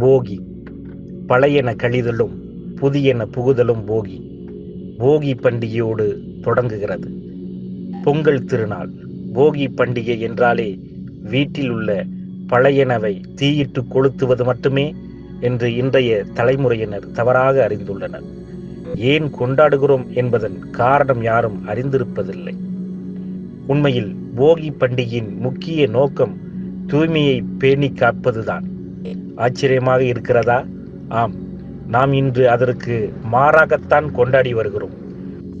போகி பழையன கழிதலும் புதியன புகுதலும் போகி போகி பண்டிகையோடு தொடங்குகிறது. பொங்கல் திருநாள் போகி பண்டிகை என்றாலே வீட்டில் உள்ள பழையனவை தீயிட்டு கொளுத்துவது மட்டுமே என்று இன்றைய தலைமுறையினர் தவறாக அறிந்துள்ளனர். ஏன் கொண்டாடுகிறோம் என்பதன் காரணம் யாரும் அறிந்திருப்பதில்லை. உண்மையில் போகி பண்டிகையின் முக்கிய நோக்கம் தூய்மையை பேணி காப்பதுதான். ஆச்சரியமாக இருக்கிறதா? ஆம் நாம் இன்று அதற்கு மாறாகத்தான் கொண்டாடி வருகிறோம்.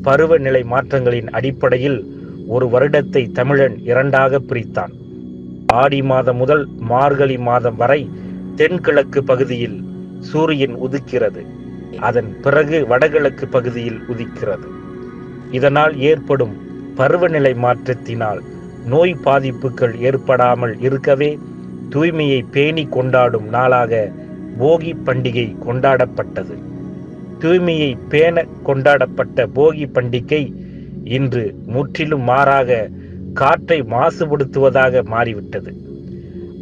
பருவநிலை மாற்றங்களின் அடிப்படையில் ஒரு வருடத்தை தமிழன் இரண்டாக பிரித்தான். ஆடி மாதம் முதல் மார்கழி மாதம் வரை தென்கிழக்கு பகுதியில் சூரியன் உதிக்கிறது. அதன் பிறகு வடகிழக்கு பகுதியில் உதிக்கிறது. இதனால் ஏற்படும் பருவநிலை மாற்றத்தினால் நோய் பாதிப்புகள் ஏற்படாமல் இருக்கவே தூய்மையை பேணி கொண்டாடும் நாளாக போகி பண்டிகை கொண்டாடப்பட்டது. தூய்மையை பேண கொண்டாடப்பட்ட போகி பண்டிகை இன்று முற்றிலும் மாறாக காற்றை மாசுபடுத்துவதாக மாறிவிட்டது.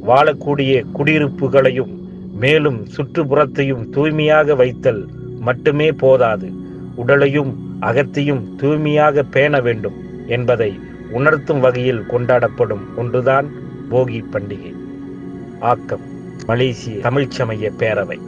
வாழக்கூடிய குடியிருப்புகளையும் மேலும் சுற்றுப்புறத்தையும் தூய்மையாக வைத்தல் மட்டுமே போதாது. உடலையும் அகத்தையும் தூய்மையாக பேண வேண்டும் என்பதை உணர்த்தும் வகையில் கொண்டாடப்படும் ஒன்றுதான் போகி பண்டிகை. ஆக்கம். மலேசிய தமிழ்ச்சமய பேரவை.